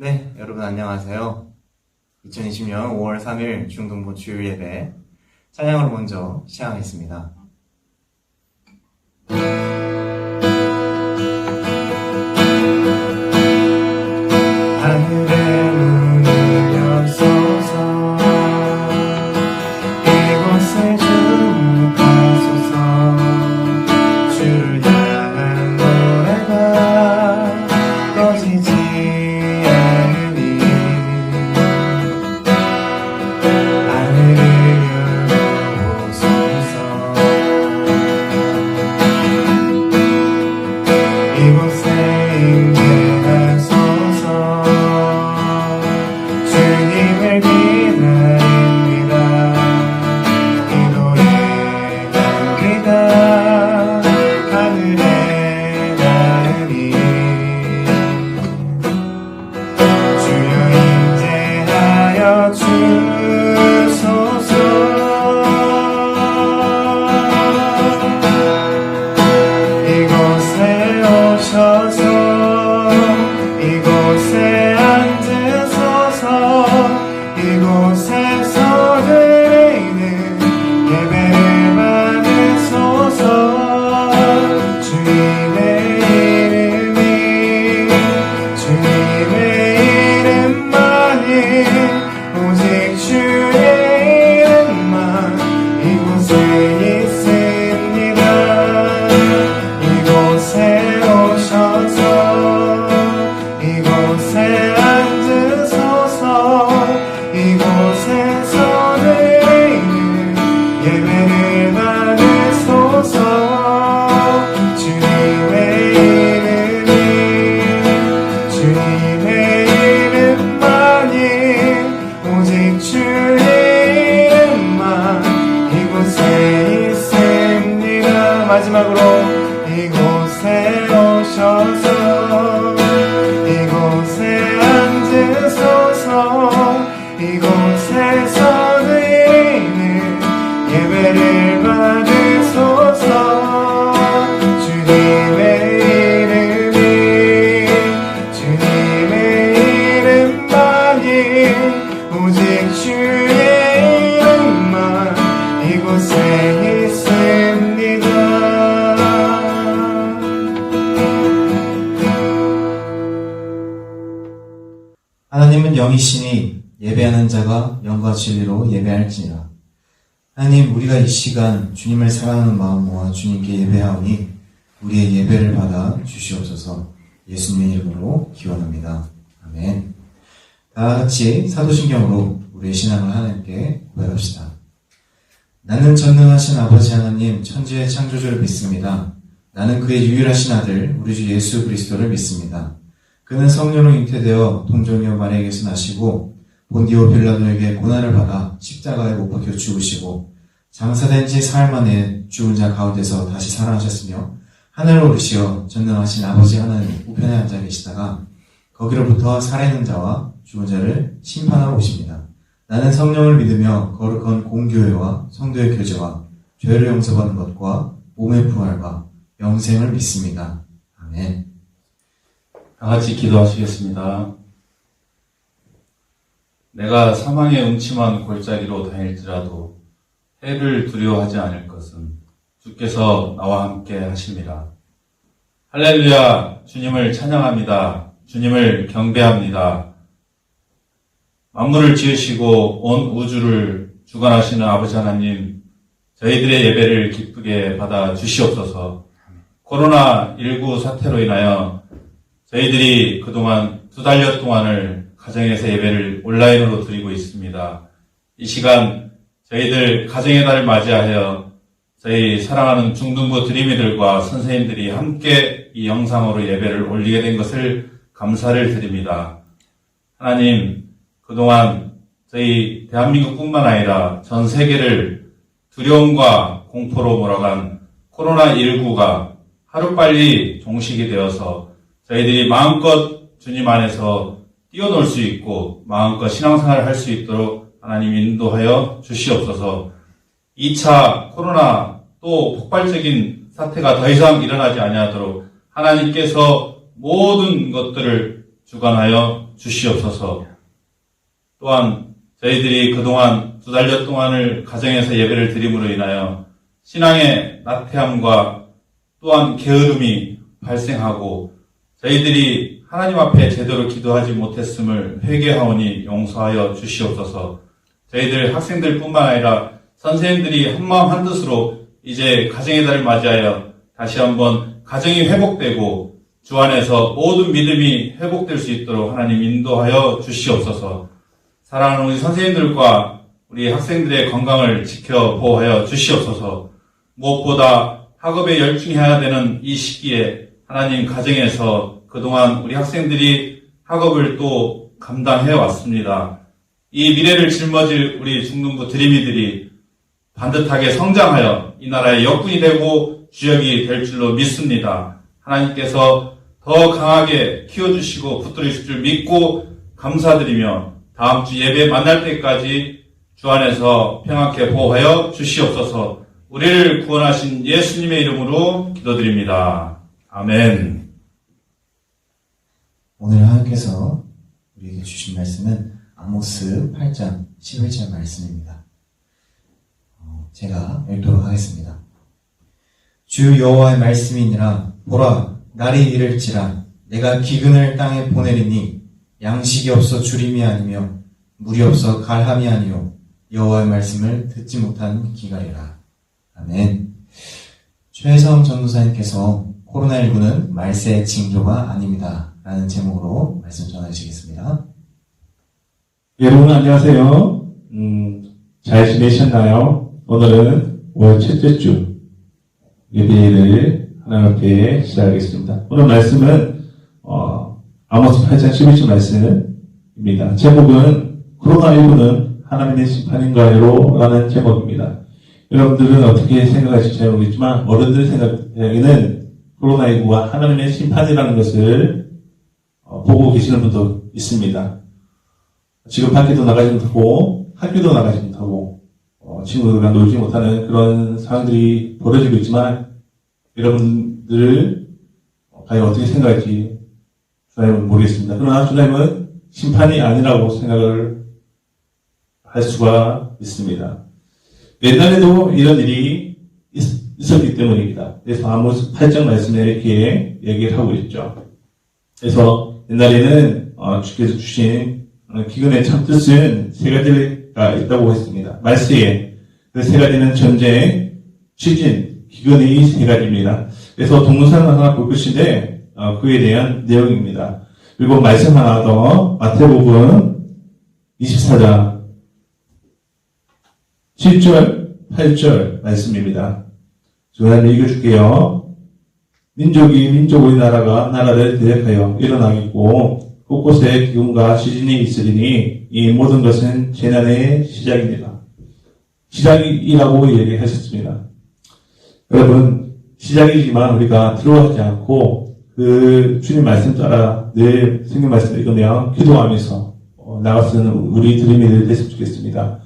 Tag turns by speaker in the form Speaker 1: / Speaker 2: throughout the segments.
Speaker 1: 네, 여러분 안녕하세요. 2020년 5월 3일 중동부 주일 예배 찬양으로 먼저 시작하겠습니다. 영이시니 예배하는 자가 영과 진리로 예배할지니라. 하나님, 우리가 이 시간 주님을 사랑하는 마음 모아 주님께 예배하오니 우리의 예배를 받아 주시옵소서 예수님의 이름으로 기원합니다. 아멘. 다 같이 사도신경으로 우리의 신앙을 하나님께 고백합시다. 나는 전능하신 아버지 하나님 천지의 창조주를 믿습니다. 나는 그의 유일하신 아들 우리 주 예수 그리스도를 믿습니다. 그는 성령으로 잉태되어 동정녀 마리아에게서 나시고 본디오 빌라도에게 고난을 받아 십자가에 못 박혀 죽으시고 장사된 지 사흘 만에 죽은 자 가운데서 다시 살아나셨으며 하늘로 오르시어 전능하신 아버지 하나님 우편에 앉아 계시다가 거기로부터 살아있는 자와 죽은 자를 심판하러 오십니다. 나는 성령을 믿으며 거룩한 공교회와 성도의 교제와 죄를 용서받는 것과 몸의 부활과 영생을 믿습니다. 아멘.
Speaker 2: 다 같이 기도하시겠습니다. 내가 사망의 음침한 골짜기로 다닐지라도 해를 두려워하지 않을 것은 주께서 나와 함께 하십니다. 할렐루야! 주님을 찬양합니다. 주님을 경배합니다. 만물을 지으시고 온 우주를 주관하시는 아버지 하나님, 저희들의 예배를 기쁘게 받아 주시옵소서. 코로나19 사태로 인하여 저희들이 그동안 두 달여 동안을 가정에서 예배를 온라인으로 드리고 있습니다. 이 시간 저희들 가정의 달을 맞이하여 저희 사랑하는 중등부 드림이들과 선생님들이 함께 이 영상으로 예배를 올리게 된 것을 감사를 드립니다. 하나님, 그동안 저희 대한민국뿐만 아니라 전 세계를 두려움과 공포로 몰아간 코로나19가 하루빨리 종식이 되어서 저희들이 마음껏 주님 안에서 뛰어놀 수 있고 마음껏 신앙생활을 할 수 있도록 하나님 인도하여 주시옵소서 2차 코로나 또 폭발적인 사태가 더 이상 일어나지 아니하도록 하나님께서 모든 것들을 주관하여 주시옵소서. 또한 저희들이 그동안 두 달여 동안을 가정에서 예배를 드림으로 인하여 신앙의 나태함과 또한 게으름이 발생하고 저희들이 하나님 앞에 제대로 기도하지 못했음을 회개하오니 용서하여 주시옵소서. 저희들 학생들뿐만 아니라 선생님들이 한마음 한뜻으로 이제 가정의 달을 맞이하여 다시 한번 가정이 회복되고 주 안에서 모든 믿음이 회복될 수 있도록 하나님 인도하여 주시옵소서. 사랑하는 우리 선생님들과 우리 학생들의 건강을 지켜 보호하여 주시옵소서. 무엇보다 학업에 열중해야 되는 이 시기에 하나님 가정에서 그동안 우리 학생들이 학업을 또 감당해 왔습니다. 이 미래를 짊어질 우리 중등부 드림이들이 반듯하게 성장하여 이 나라의 역군이 되고 주역이 될 줄로 믿습니다. 하나님께서 더 강하게 키워주시고 붙들으실 줄 믿고 감사드리며 다음 주 예배 만날 때까지 주 안에서 평안케 보호하여 주시옵소서 우리를 구원하신 예수님의 이름으로 기도드립니다. 아멘.
Speaker 1: 오늘 하나님께서 우리에게 주신 말씀은 아모스 8장 11절 말씀입니다. 어, 제가 읽도록 하겠습니다. 주 여호와의 말씀이니라 보라 날이 이를지라 내가 기근을 땅에 보내리니 양식이 없어 주림이 아니며 물이 없어 갈함이 아니요 여호와의 말씀을 듣지 못한 기갈이라. 아멘. 최성 전도사님께서 코로나19는 말세의 징조가 아닙니다. 라는 제목으로 말씀 전해주시겠습니다.
Speaker 3: 여러분 안녕하세요. 음, 잘 지내셨나요? 오늘은 월 첫째 주 예배를 하나님 앞에 시작하겠습니다. 오늘 말씀은 어, 아모스 8장 11절 말씀입니다. 제목은 코로나19는 하나님의 심판인가요? 라는 제목입니다. 여러분들은 어떻게 생각하실지 잘 모르겠지만 어른들 생각에는 코로나19가 하나님의 심판이라는 것을 어, 보고 계시는 분도 있습니다. 지금 밖에도 나가지 못하고 학교도 나가지 못하고 어, 친구들과 놀지 못하는 그런 상황들이 벌어지고 있지만 여러분들 어, 과연 어떻게 생각할지 주님은 모르겠습니다. 그러나 주님은 심판이 아니라고 생각을 할 수가 있습니다. 옛날에도 이런 일이 있, 었기 때문입니다. 그래서 아모스 8장 말씀에 이렇게 얘기를 하고 있죠. 그래서 옛날에는 어, 주께서 주신 어, 기근의 참 뜻은 세 가지가 있다고 했습니다. 말세에 그 세 가지는 전쟁, 시진, 기근의 세 가지입니다. 그래서 동영상을 하나 볼 것인데 어, 그에 대한 내용입니다. 그리고 말씀 하나 더 마태복음 24장 7절, 8절 말씀입니다. 제가 읽어줄게요. 민족이 민족의 나라가 나라를 대적하여 일어나겠고 곳곳에 기운과 시진이 있으리니 이 모든 것은 재난의 시작입니다. 시작이라고 얘기하셨습니다. 여러분 시작이지만 우리가 들어가지 않고 그 주님 말씀 따라 늘 성경 말씀 읽으며 기도하면서 어, 나갔으는 우리 드림이 됐으면 좋겠습니다.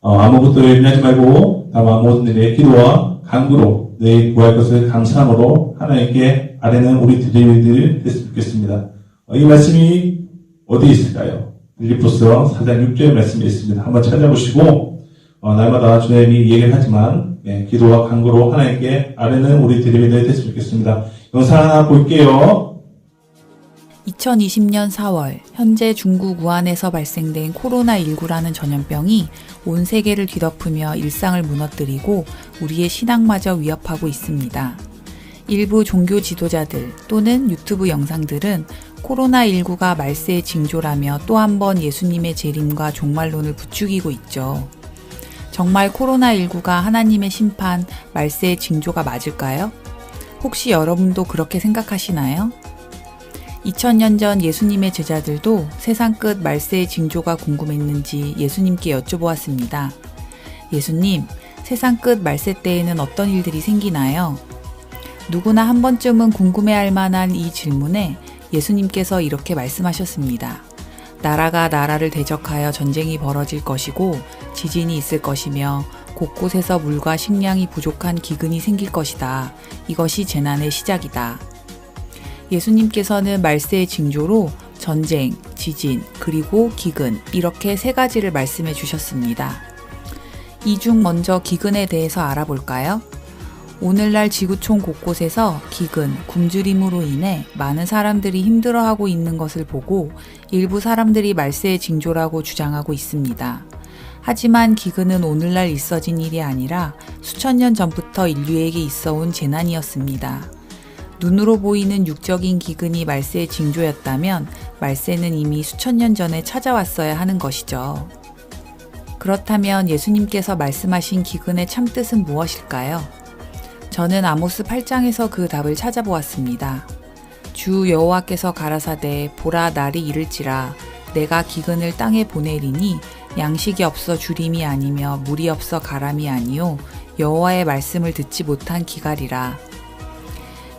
Speaker 3: 어, 아무것도 염려하지 말고 다만 모든 일에 기도와 간구로 내 구할 것을 감사함으로 하나님께 아뢰는 우리 드림이들 됐으면 좋겠습니다. 어, 이 말씀이 어디 있을까요? 빌리포스어 4장 6절 말씀이 있습니다. 한번 찾아보시고 어, 날마다 주님이 얘기를 하지만 예, 기도와 간구로 하나님께 아뢰는 우리 드림이들 됐으면 좋겠습니다. 영상 하나 볼게요.
Speaker 4: 2020년 4월 현재 중국 우한에서 발생된 코로나19라는 전염병이 온 세계를 뒤덮으며 일상을 무너뜨리고 우리의 신앙마저 위협하고 있습니다. 일부 종교 지도자들 또는 유튜브 영상들은 코로나19가 말세의 징조라며 또 한 번 예수님의 재림과 종말론을 부추기고 있죠. 정말 코로나19가 하나님의 심판, 말세의 징조가 맞을까요? 혹시 여러분도 그렇게 생각하시나요? 2000년 전 예수님의 제자들도 세상 끝 말세의 징조가 궁금했는지 예수님께 여쭤보았습니다. 예수님, 세상 끝 말세 때에는 어떤 일들이 생기나요? 누구나 한 번쯤은 궁금해할 만한 이 질문에 예수님께서 이렇게 말씀하셨습니다. 나라가 나라를 대적하여 전쟁이 벌어질 것이고 지진이 있을 것이며 곳곳에서 물과 식량이 부족한 기근이 생길 것이다. 이것이 재난의 시작이다. 예수님께서는 말세의 징조로 전쟁, 지진, 그리고 기근, 이렇게 세 가지를 말씀해 주셨습니다. 이 중 먼저 기근에 대해서 알아볼까요? 오늘날 지구촌 곳곳에서 기근, 굶주림으로 인해 많은 사람들이 힘들어하고 있는 것을 보고 일부 사람들이 말세의 징조라고 주장하고 있습니다. 하지만 기근은 오늘날 있어진 일이 아니라 수천 년 전부터 인류에게 있어온 재난이었습니다. 눈으로 보이는 육적인 기근이 말세의 징조였다면 말세는 이미 수천 년 전에 찾아왔어야 하는 것이죠. 그렇다면 예수님께서 말씀하신 기근의 참뜻은 무엇일까요? 저는 아모스 8장에서 그 답을 찾아보았습니다. 주 여호와께서 가라사대 보라 날이 이를지라 내가 기근을 땅에 보내리니 양식이 없어 주림이 아니며 물이 없어 가람이 아니요 여호와의 말씀을 듣지 못한 기갈이라.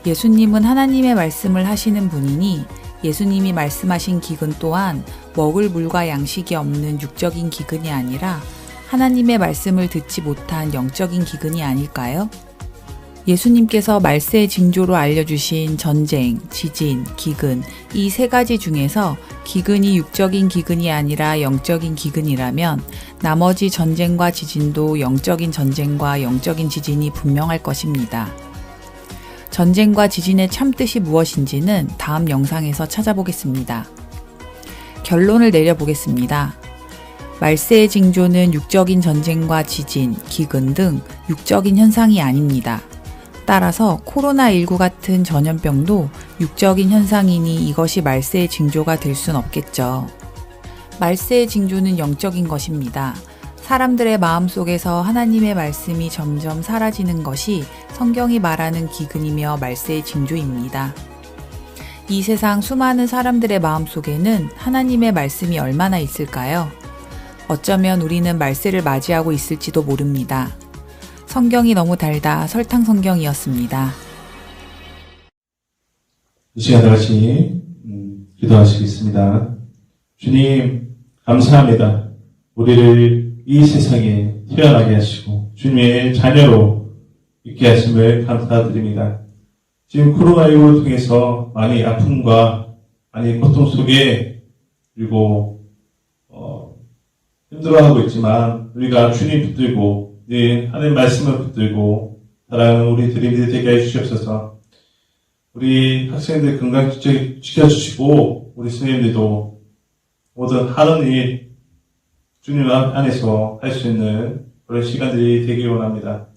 Speaker 4: 예수님은 하나님의 말씀을 하시는 분이니 예수님이 말씀하신 기근 또한 먹을 물과 양식이 없는 육적인 기근이 아니라 하나님의 말씀을 듣지 못한 영적인 기근이 아닐까요? 예수님께서 말세의 징조로 알려주신 전쟁, 지진, 기근, 이 세 가지 중에서 기근이 육적인 기근이 아니라 영적인 기근이라면 나머지 전쟁과 지진도 영적인 전쟁과 영적인 지진이 분명할 것입니다. 전쟁과 지진의 참뜻이 무엇인지는 다음 영상에서 찾아보겠습니다. 결론을 내려보겠습니다. 말세의 징조는 육적인 전쟁과 지진, 기근 등 육적인 현상이 아닙니다. 따라서 코로나19 같은 전염병도 육적인 현상이니 이것이 말세의 징조가 될 순 없겠죠. 말세의 징조는 영적인 것입니다. 사람들의 마음 속에서 하나님의 말씀이 점점 사라지는 것이 성경이 말하는 기근이며 말세의 징조입니다. 이 세상 수많은 사람들의 마음 속에는 하나님의 말씀이 얼마나 있을까요? 어쩌면 우리는 말세를 맞이하고 있을지도 모릅니다. 성경이 너무 달다 설탕 성경이었습니다.
Speaker 3: 이 시간 다 같이 음, 기도하시겠습니다. 주님 감사합니다. 우리를 이 세상에 태어나게 하시고 주님의 자녀로 있게 하심을 감사드립니다. 지금 코로나19를 통해서 많이 아픔과 많이 고통 속에 그리고 어, 힘들어하고 있지만 우리가 주님 붙들고 늘 하나님 말씀을 붙들고 사랑하는 우리 드림들이 되게 해주시옵소서. 우리 학생들 건강 지켜주시고 우리 선생님들도 모든 하는 일 주님 안에서 할 수 있는 그런 시간들이 되길 원합니다.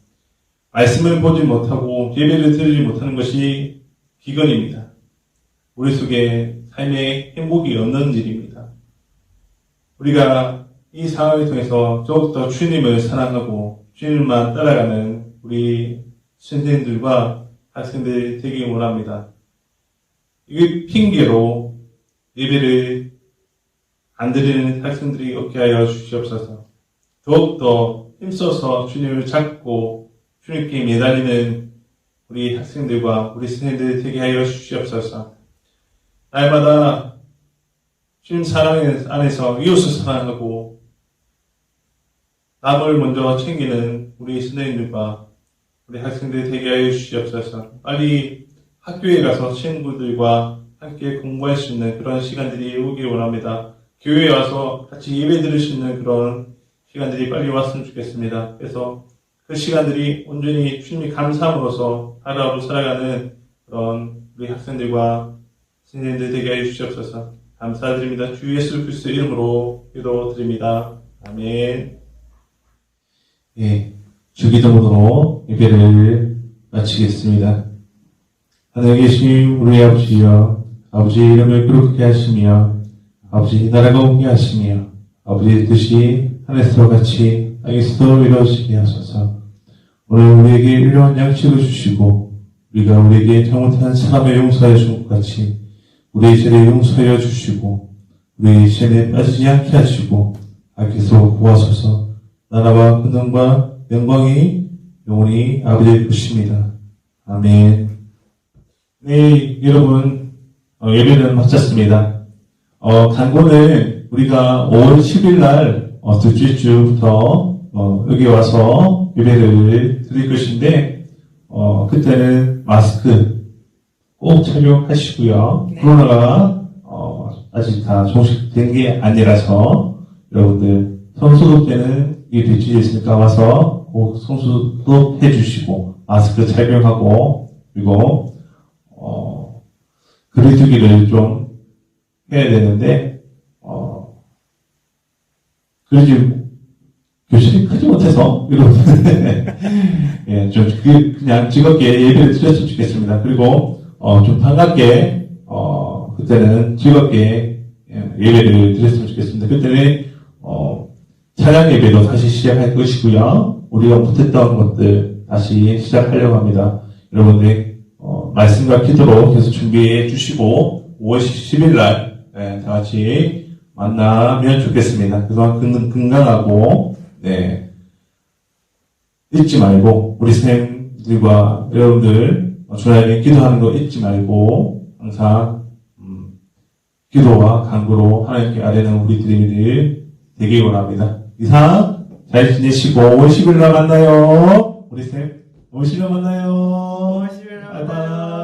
Speaker 3: 말씀을 보지 못하고 예배를 드리지 못하는 것이 기근입니다. 우리 속에 삶의 행복이 없는 일입니다. 우리가 이 상황을 통해서 더욱더 주님을 사랑하고 주님만 따라가는 우리 선생님들과 학생들이 되길 원합니다. 이게 핑계로 예배를 안 드리는 학생들이 없게 하여 주시옵소서. 더욱더 힘써서 주님을 찾고 주님께 매달리는 우리 학생들과 우리 선생님들이 되게 하여 주시옵소서. 날마다 주님 사랑 안에서 이웃을 사랑하고 남을 먼저 챙기는 우리 선생님들과 우리 학생들이 되게 하여 주시옵소서. 빨리 학교에 가서 친구들과 함께 공부할 수 있는 그런 시간들이 오길 원합니다. 교회에 와서 같이 예배 드릴 수 있는 그런 시간들이 빨리 왔으면 좋겠습니다. 그래서 그 시간들이 온전히 주님이 감사함으로써 하루하루 살아가는 그런 우리 학생들과 선생님들 되게 하여 주시옵소서. 감사드립니다. 주 예수 그리스도 이름으로 기도드립니다. 아멘. 예, 주기도문으로 예배를 마치겠습니다. 하늘에 계신 우리 아버지여, 아버지 이름을 그렇게 하시며, 아버지 나라가 오게 하시며, 아버지의 뜻이 하늘에서 같이 땅에서도 이루어지게 하소서. 오늘 우리에게 일용한 양식을 주시고, 우리가 우리에게 잘못한 사람의 용서해 준것 같이, 우리의 죄를 용서하여 주시고, 우리의 죄에 빠지지 않게 하시고, 악에서 구하소서. 나라와 근원과 영광이 영원히 아버지의 것입니다. 아멘. 네, 여러분, 어, 예배는 마쳤습니다. 어, 단고는 우리가 5월 10일 날, 어, 둘째 주부터, 어, 여기 와서 예배를 드릴 것인데, 어, 그때는 마스크 꼭 착용하시고요.
Speaker 4: 네.
Speaker 3: 코로나가, 어, 아직 다 종식된 게 아니라서 여러분들 성수도 때는 이게 배치되어 있으니까 와서 꼭 성수도 해주시고 마스크 착용하고 그리고 어 그래두기를 좀 해야 되는데 어 그러지 교실이 크지 못해서 예, 좀 그- 그냥 즐겁게 예배를 드렸으면 좋겠습니다. 그리고 어, 좀 반갑게 어, 그때는 즐겁게 예, 예배를 드렸으면 좋겠습니다. 그때는 어, 찬양 예배도 다시 시작할 것이고요. 우리가 못했던 것들 다시 시작하려고 합니다. 여러분들 어, 말씀과 기도로 계속 준비해 주시고 5월 10일 날 예, 다 같이 만나면 좋겠습니다. 그동안 건- 건강하고 네. 잊지 말고 우리 선생님들과 여러분들 주님께 기도하는 거 잊지 말고 항상 음, 기도와 간구로 하나님께 아뢰는 우리 드림이들 되길 원합니다. 이상 잘 지내시고 5월 10일 날 만나요. 우리 쌤 5월 10일 날 만나요. 5월 10일 날 만나요.